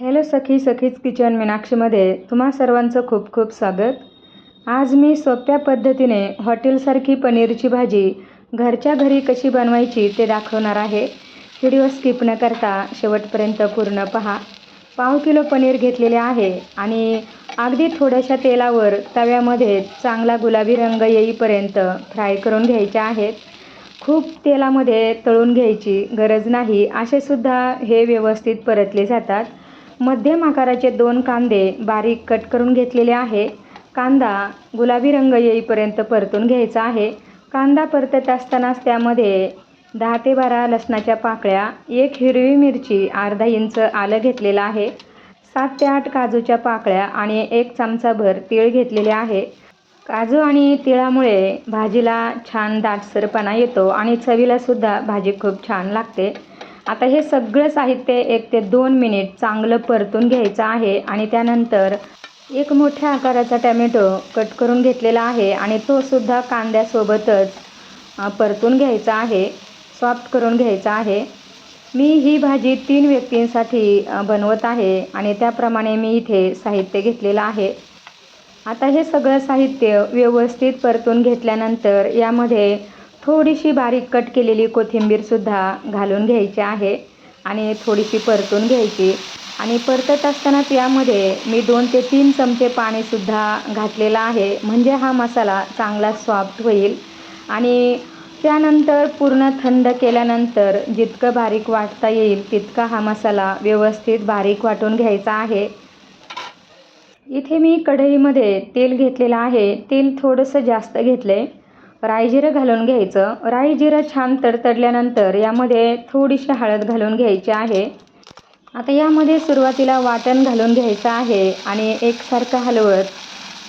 Hello सखी सखीच kitchen मीनाक्षीमध्ये तुम्हा सर्वांचं खूप खूप स्वागत. आज मी सोप्या पद्धतीने हॉटेलसारखी पनीरची भाजी घरच्या घरी कशी बनवायची ते दाखवणार आहे. व्हिडिओ स्किप न करता शेवटपर्यंत पूर्ण पहा. पाव किलो पनीर घेतलेले आहे आणि अगदी थोड्याशा तेलावर तव्यामध्ये चांगला गुलाबी रंग येईपर्यंत फ्राय करून घ्यायचे आहेत. खूप तेलामध्ये तळून घ्यायची गरज नाही असेसुद्धा हे व्यवस्थित परतले जातात. मध्यम आकाराचे दोन कांदे बारीक कट करून घेतलेले आहे. कांदा गुलाबी रंग येईपर्यंत परतून घ्यायचा आहे. कांदा परतत असतानाच त्यामध्ये दहा ते बारा लसणाच्या पाकळ्या एक हिरवी मिरची अर्धा इंच आलं घेतलेलं आहे. सात ते आठ काजूच्या पाकळ्या आणि एक चमचाभर तीळ घेतलेले आहे. काजू आणि तिळामुळे भाजीला छान दाटसरपणा येतो आणि चवीलासुद्धा भाजी खूप छान लागते. आता हे सगळं साहित्य एक ते दोन मिनिट चांगलं परतून घ्यायचं आहे आणि त्यानंतर एक मोठ्या आकाराचा टॅमॅटो कट करून घेतलेला आहे आणि तो सुद्धा कांद्यासोबतच परतून घ्यायचा आहे सॉफ्ट करून घ्यायचा आहे. मी ही भाजी तीन व्यक्तींसाठी बनवत आहे आणि त्याप्रमाणे मी इथे साहित्य घेतलेलं आहे. आता हे सगळं साहित्य व्यवस्थित परतून घेतल्यानंतर यामध्ये थोडीशी बारीक कट केलेली कोथिंबीरसुद्धा घालून घ्यायची आहे आणि थोडीशी परतून घ्यायची. आणि परतत असतानाच यामध्ये मी दोन ते तीन चमचे पाणीसुद्धा घातलेलं आहे. म्हणजे हा मसाला चांगला सॉफ्ट होईल. आणि त्यानंतर पूर्ण थंड केल्यानंतर जितकं बारीक वाटता येईल तितका हा मसाला व्यवस्थित बारीक वाटून घ्यायचा आहे. इथे मी कढईमध्ये तेल घेतलेलं आहे. तेल थोडंसं जास्त घेतलं आहे राई जिरं घालून घ्यायचं. राई जिरं छान तडतडल्यानंतर यामध्ये थोडीशी हळद घालून घ्यायची आहे. आता यामध्ये सुरुवातीला वाटण घालून घ्यायचं आहे आणि एकसारखं हलवत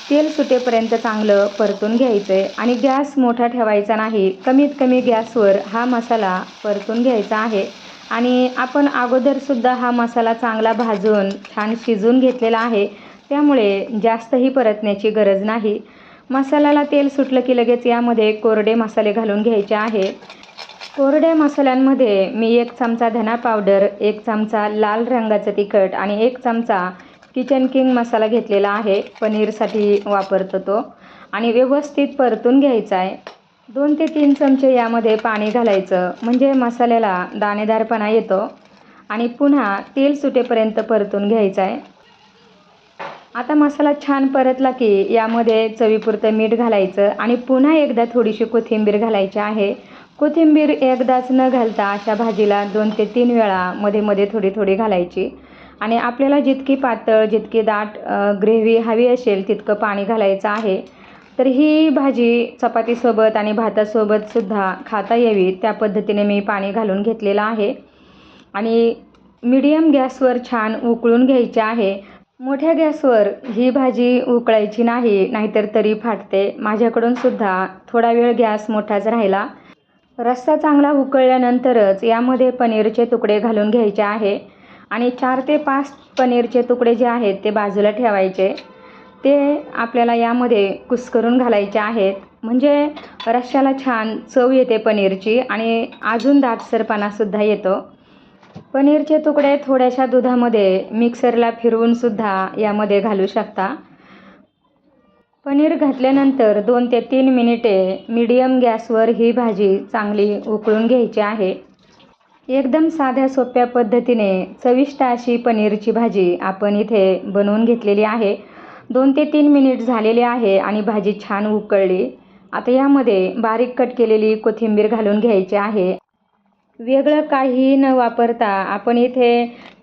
तेल सुटेपर्यंत चांगलं परतून घ्यायचं आहे आणि गॅस मोठा ठेवायचा नाही. कमीत कमी गॅसवर हा मसाला परतून घ्यायचा आहे. आणि आपण अगोदरसुद्धा हा मसाला चांगला भाजून छान शिजून घेतलेला आहे. त्यामुळे जास्तही परतण्याची गरज नाही. मसाल्याला तेल सुटलं की लगेच यामध्ये कोरडे मसाले घालून घ्यायचे आहे. कोरड्या मसाल्यांमध्ये मी एक चमचा धना पावडर एक चमचा लाल रंगाचं तिखट आणि एक चमचा किचन किंग मसाला घेतलेला आहे. पनीरसाठी वापरतो तो आणि व्यवस्थित परतून घ्यायचा आहे. दोन ते तीन चमचे यामध्ये पाणी घालायचं म्हणजे मसाल्याला दाणेदारपणा येतो आणि पुन्हा तेल सुटेपर्यंत परतून घ्यायचं आहे. आता मसाला छान परतला की यामध्ये चवीपुरतं मीठ घालायचं आणि पुन्हा एकदा थोडीशी कोथिंबीर घालायची आहे. कोथिंबीर एकदाच न घालता अशा भाजीला दोन ते तीन वेळा मध्ये मध्ये थोडी थोडी घालायची. आणि आपल्याला जितकी पातळ जितकी दाट ग्रेव्ही हवी असेल तितकं पाणी घालायचं आहे. तर ही भाजी चपातीसोबत आणि भातासोबतसुद्धा खाता यावी. त्या पद्धतीने मी पाणी घालून घेतलेलं आहे. आणि मीडियम गॅसवर छान उकळून घ्यायचे आहे. मोठ्या गॅसवर ही भाजी उकळायची नाही नाहीतर तरी फाटते. माझ्याकडून सुद्धा थोडा वेळ गॅस मोठाच राहिला. रस्सा चांगला उकळल्यानंतरच यामध्ये पनीरचे तुकडे घालून घ्यायचे आहे आणि चार ते पाच पनीरचे तुकडे जे आहेत ते बाजूला ठेवायचे. ते आपल्याला यामध्ये कुस्करून घालायचे आहेत. म्हणजे रश्श्याला छान चव येते पनीरची आणि अजून दाटसरपणासुद्धा येतो. पनीरचे तुकडे थोड्याशा दुधामध्ये मिक्सरला फिरवूनसुद्धा यामध्ये घालू शकता. पनीर घातल्यानंतर दोन ते तीन मिनिटे मीडियम गॅसवर ही भाजी चांगली उकळून घ्यायची आहे. एकदम साध्या सोप्या पद्धतीने चविष्ट अशी पनीरची भाजी आपण इथे बनवून घेतलेली आहे. दोन ते तीन मिनिट झालेले आहे आणि भाजी छान उकळली. आता यामध्ये बारीक कट केलेली कोथिंबीर घालून घ्यायची आहे. वेगळं काही न वापरता आपण इथे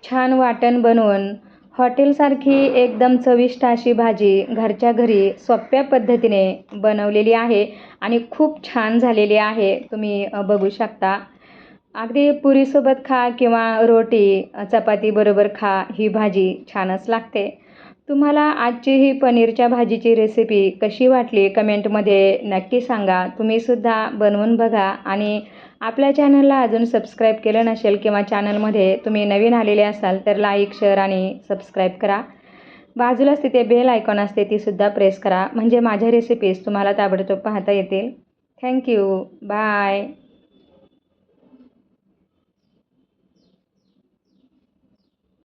छान वाटण बनवून हॉटेलसारखी एकदम चविष्ट अशी भाजी घरच्या घरी सोप्या पद्धतीने बनवलेली आहे आणि खूप छान झालेली आहे. तुम्ही बघू शकता. अगदी पुरीसोबत खा किंवा रोटी चपातीबरोबर खा ही भाजी छानच लागते. तुम्हाला आजची ही पनीरच्या भाजीची रेसिपी कशी वाटली कमेंटमध्ये नक्की सांगा. तुम्हीसुद्धा बनवून बघा आणि आपल्या चॅनलला अजून सबस्क्राईब केलं नसेल किंवा चॅनलमध्ये तुम्ही नवीन आलेले असाल तर लाईक शेअर आणि सबस्क्राईब करा. बाजूलाच तिथे बेल आयकॉन असते तीसुद्धा प्रेस करा. म्हणजे माझ्या रेसिपीज तुम्हाला ताबडतोब पाहता येतील. Thank you bye